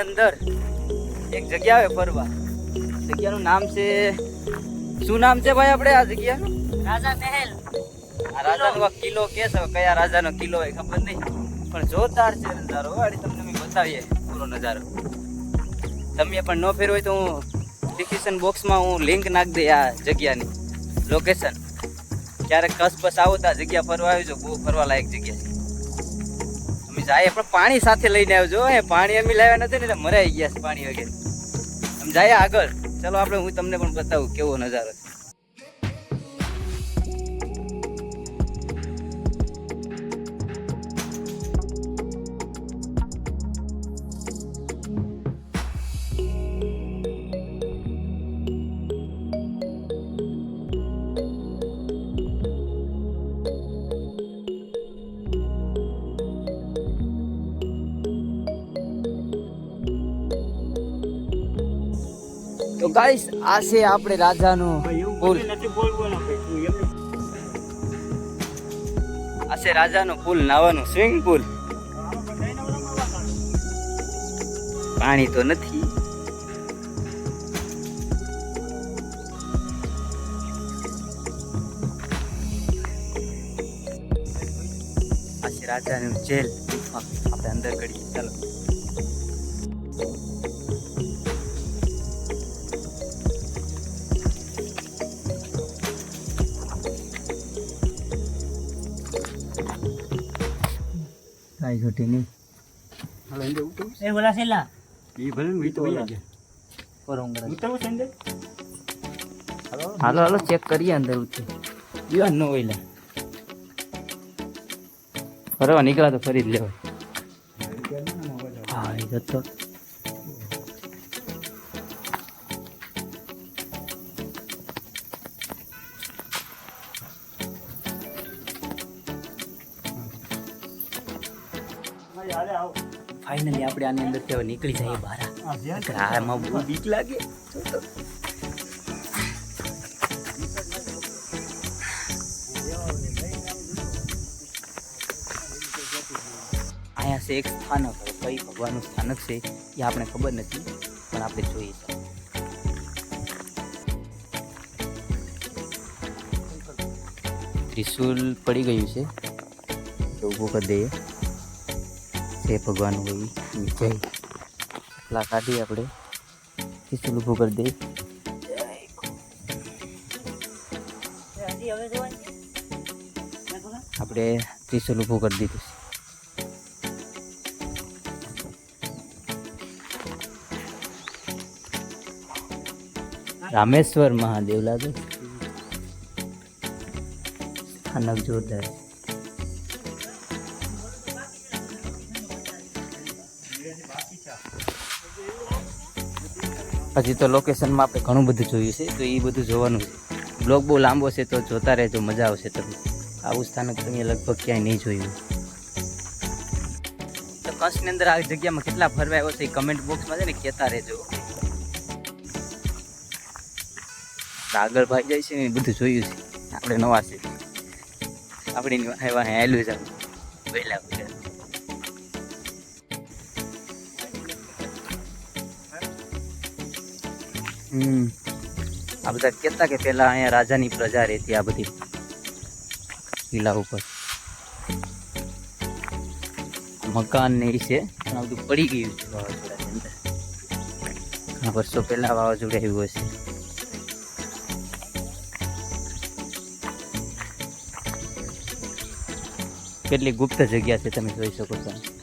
આવી અંદર એક જગ્યા આવે ફરવા. જગ્યાનું નામ છે શું નામ છે ભાઈ આપણે આ જગ્યાનું? રાજા મહેલ. આ રાજાનો આ કિલ્લો કે છે કયા રાજાનો કિલ્લો હોય ખબર નહીં. પણ જોરદાર છે નજારો વાળી તમને મેં બતાવીએ પૂરો નજારો. તમે પણ ન ફેર હોય તો હું ડિસ્ક્રિપ્શન બોક્સમાં હું લિંક નાખ દઈ આ જગ્યાની. લોકેશન ક્યારેક કસ બસ આવો તો આ જગ્યા ફરવા આવજો બહુ ફરવા લાયક જગ્યા છે. જાય, પણ પાણી સાથે લઈને આવજો એ પાણી અમે લાવ્યા નથી ને એટલે મરાઈ ગયા છે પાણી વગેરે. આમ જાય આગળ? ચલો, આપણે હું તમને પણ બતાવું કેવો નજારો છે. ગાઈસ, આ છે આપણે રાજાનું પુલ. આ છે રાજાનું પુલ, નાવાનું સ્વિમિંગ પુલ. પાણી તો નથી. આ છે રાજાનું જેલ. આપણે અંદર કરીએ. ચાલો. કાંઈ ઘટી નહીં. એ બોલા છેલ્લા. હાલો હાલો ચેક કરીએ અંદર ઉતરી. યુવાન નો હોય લા ફરવા નીકળ્યા તો ફરી જ લેવા હા એ જતો. આપણે આની અંદરથી હવે નીકળી જઈએ બહાર આમાં બહુ બીક લાગે. અહીંયા છે એક સ્થાનક. કઈ ભગવાનનું સ્થાનક છે એ આપણે ખબર નથી પણ આપણે જોઈએ છીએ ત્રિશુલ પડી ગયું છે. તો ઊભું કરી દઈએ. છે ભગવાન હોય. જય એટલા કાઢી આપણે ત્રિશુલ ઊભું કરી દઈએ આપણે ત્રિશુલ ઊભું કરી દીધું છે. રામેશ્વર મહાદેવ લાગે સ્થાનક જોરદાર હજી તો લોકેશનમાં આપણે ઘણું બધું જોયું છે, તો એ બધું જોવાનું છે. બ્લોગ બહુ લાંબો છે, તો જોતા રહેજો, મજા આવશે તમને. આવું સ્થાનક તમે લગભગ ક્યાંય નહીં જોયું. તો કચ્છની અંદર આ જગ્યામાં કેટલા ફરવા આવ્યો છે, એ કમેન્ટ બોક્સમાં છે ને કહેતા રહેજો. આગળ ભાઈ જાય છે ને બધું જોયું છે. આપણે નવા છે આપણી એવા હેલું છે. વહેલા હમ. આ બધા કહેતા કે પેલા અહીંયા રાજાની પ્રજા રહેતી આ બધી કિલ્લા ઉપર. મકાન ને છે. પણ બધું પડી ગયું છે વાવાઝોડાની અંદર. ઘણા વર્ષો પહેલા વાવાઝોડું આવ્યું હશે. કેટલી ગુપ્ત જગ્યા છે તમે જોઈ શકો છો.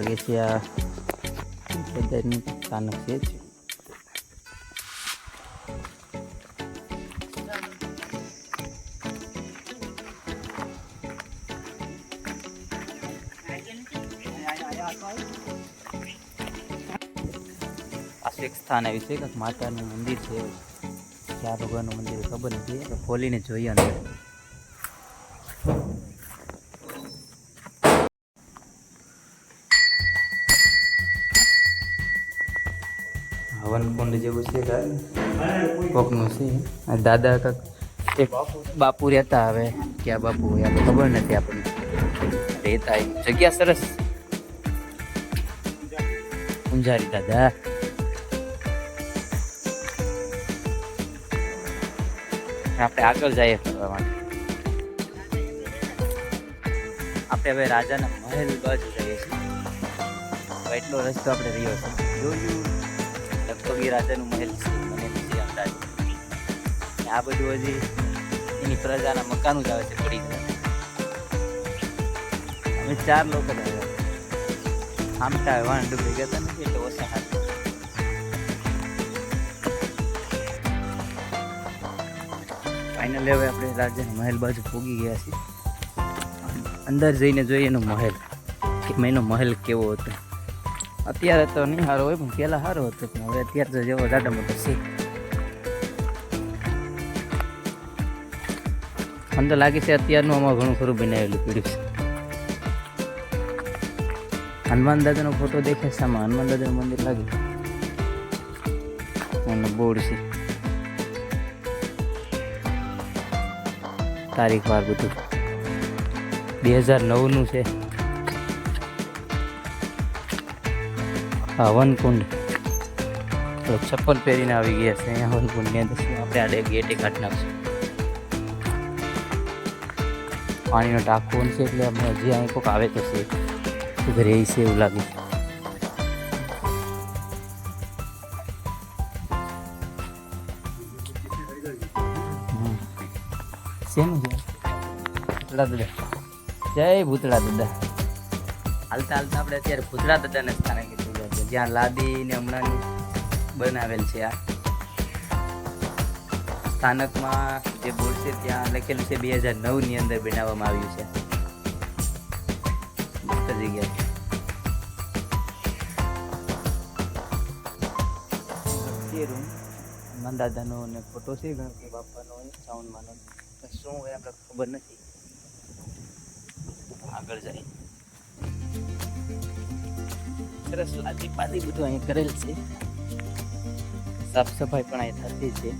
લાગે છે આ બધાની કાનક છે જ. સ્થાન આવ્યું છે કે માતાનું મંદિર છે ક્યાં ભગવાનનું મંદિર ખબર નથી ખોલીને જોઈએ અંદર હવનકુંડ જેવું છે કોકનું છે. દાદા કાક એક બાપુ રહેતા હવે. ક્યાં બાપુ હોય ખબર નથી આપણને. રહેતા જગ્યા સરસ. પૂંજારી દાદા. આપણે આગળ જઈએ ફરવા માટે. આપણે હવે રાજાના મહેલ બાજુ જઈએ છીએ. એટલો રસ્તો આપણે રહ્યો છે. જોયું. એ રાજાનું મહેલ છે મને નથી અંદાજ આ બધું હજી એની પ્રજાના મકાનો જ આવે છે, પડી અમે ચાર લોકો જ આવ્યા. આમટા ડૂબી ગયા હતા એટલે ઓછા હાથ ફાઇનલી હવે આપણે રાજાના મહેલ બાજુ પૂગી ગયા છીએ. અંદર જઈને જોઈએ એનો મહેલ. કે એનો મહેલ કેવો હતો. અત્યારે તો નહીં સારો હોય, પણ પહેલાં સારો હતો. પણ હવે અત્યારે તો જેવો જાડો મોટો છે. મને તો લાગે છે અત્યારનું આમાં ઘણું ખરું બનાવેલું પીડ્યું છે. હનુમાન દાદાનો ફોટો દેખે છે આમાં? હનુમાન દાદાનું મંદિર લાગે. અને બોર્ડ છે. તારીખ વાર બધું. બે હજાર નવનું છે. હા વનકુંડ. તો ચપ્પલ પહેરીને આવી ગયા છે. અહીંયા વનકુંડની અંદર આપણે આડે ગેટે કાઢી નાખશું? પાણીનો ટાંકો છે એટલે આપણે હજી અહીં કોઈક આવે તો છે. શું છે એવું લાગે છે. જય ભૂતળા દાદા. હાલતા હાલતા આપણે અત્યારે ભૂતળા દાદાને સ્થાને જ્યાં લાદી ને હમણાં બનાવેલ છે આ. સ્થાનકમાં જે બોર્ડ છે ત્યાં લખેલું છે બે હજાર નવની અંદર બનાવવામાં આવ્યું છે. મસ્ત જગ્યા છે. રૂમ હનુમાન ને ફોટો છે ગણપતિ બાપાનો સાઉન્ડમાંનો. શું હોય આપણે ખબર નથી. આગળ જાય. સરસ લાદી પાદી બધું અહીં કરેલ છે. સાફ સફાઈ પણ અહીં થતી છે.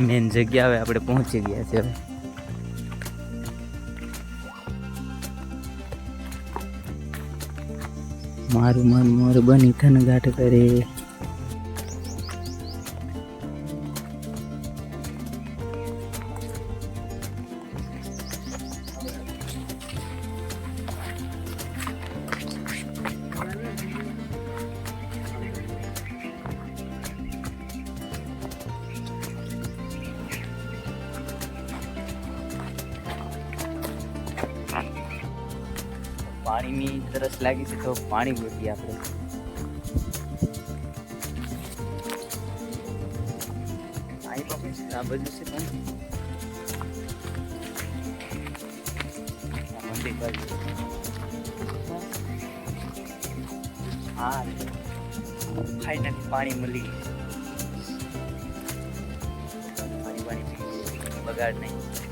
મેન જગ્યા હવે આપણે પહોંચી ગયા છે હવે. મારું મન મોર બની થન ગાટ કરે. પાણીની તરસ લાગી છે તો પાણી ગોતીએ આપણે. અહીં પણ છે, આ બધું છે પણ. આ મંદિર બાજુ. હા ફાઇનલી પાણી મળી ગયું. પાણી પાણી પી લઈએ, બગાડ નહીં.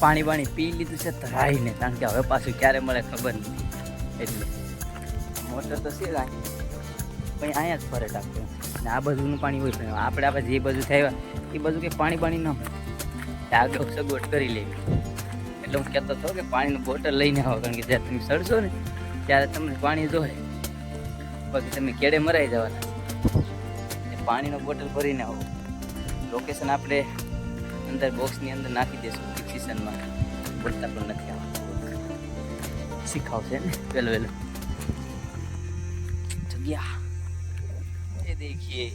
પાણી પાણી પી લીધું છે, ધરાઈને. કારણ કે હવે પાછું ક્યારે મળે ખબર નથી. એટલે મોટર તો છે રાખી. પણ અહીંયા જ ફરે ટાંકો ને આ બાજુનું પાણી હોય, પણ આપણે આપણે જે બાજુ થયા એ બાજુ કે પાણી પાણી ન આગળ સગવડ કરી લેવી. એટલે હું કહેતો હતો કે પાણીનું બોટલ લઈને આવો, કારણ કે જ્યારે તમે સડશો ને, ત્યારે તમને પાણી જોહે. બાકી તમે કેડે મરાઈ જવાના. પાણીનો બોટલ ભરીને આવો. લોકેશન આપણે અંદર બોક્સની અંદર નાખી દઈશું ડિસ્ક્રિપ્શનમાં બોલતા પણ નથી આવતું શીખાવશે ને પેલો વેલો જગ્યા ये देखिए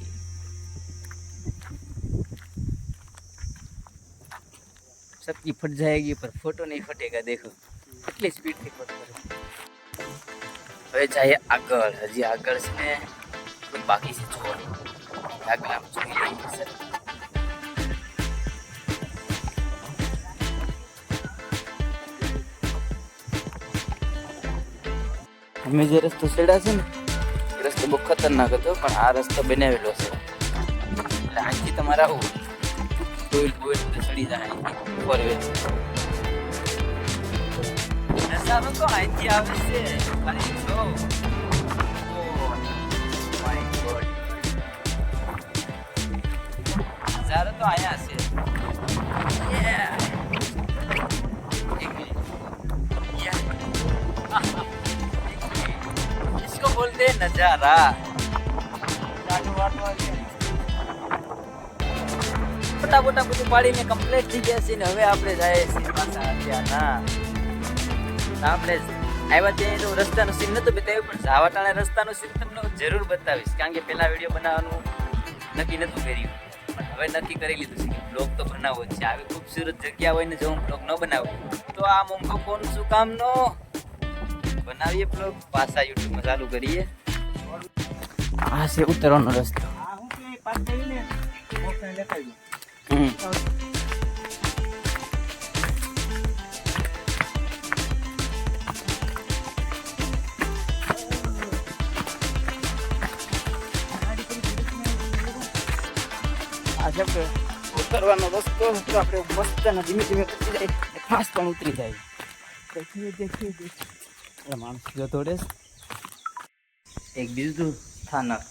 सबकी फट जाएगी पर फोटो नहीं फटेगा देखो કેટલી સ્પીડથી ફોટો કરે હવે જઈએ આગળ હજી આગળ છે ને થોડું બાકી છે જોવાનું આગળ આમ જોઈ લઈએ સર અમે જે રસ્તો ચડ્યા છે ને, એ રસ્તો બહુ ખતરનાક હતો, પણ આ રસ્તો બનાવેલો છે. એટલે અહીંથી તમારે આવું બોઈલ બોઈલ તો ચડી જાય ફોર વ્હીલ તો અહીંથી આવે છે. ખાલી જો. Oh. નજારો તો અહીંયા બે નજારા. મોટા મોટા બધું પાડીને કમ્પ્લીટ થઈ ગયા છે ને હવે આપણે જાય છીએ આપણે આવ્યા ત્યાં તો રસ્તાનું સીન નતું બતાવ્યું, પણ ઝાવાટાણા રસ્તાનું સીન તમને જરૂર બતાવીશ, કારણ કે પેલા વીડિયો બનાવવાનું નક્કી નહોતું કર્યું. પણ હવે નક્કી કરી લીધું છે કે બ્લોગ તો બનાવવો જ છે. આવી ખૂબસૂરત જગ્યા હોય ને જો હું બ્લોગ ન બનાવું, તો આ મોંઘો ફોન શું કામનો? બનાવીએ બ્લોગ પાછા યુટ્યુબમાં ચાલુ કરીએ. આ છે ઉતરવાનો રસ્તો. ઉતરવાનો રસ્તો. આપણે મસ્ત ધીમે ધીમે ઉતરી જાય ફાસ્ટ પણ ઉતરી જાય. દેખીએ દેખીએ દેખીએ એટલે માણસ જતો રહેશ એક બીજું થાનક.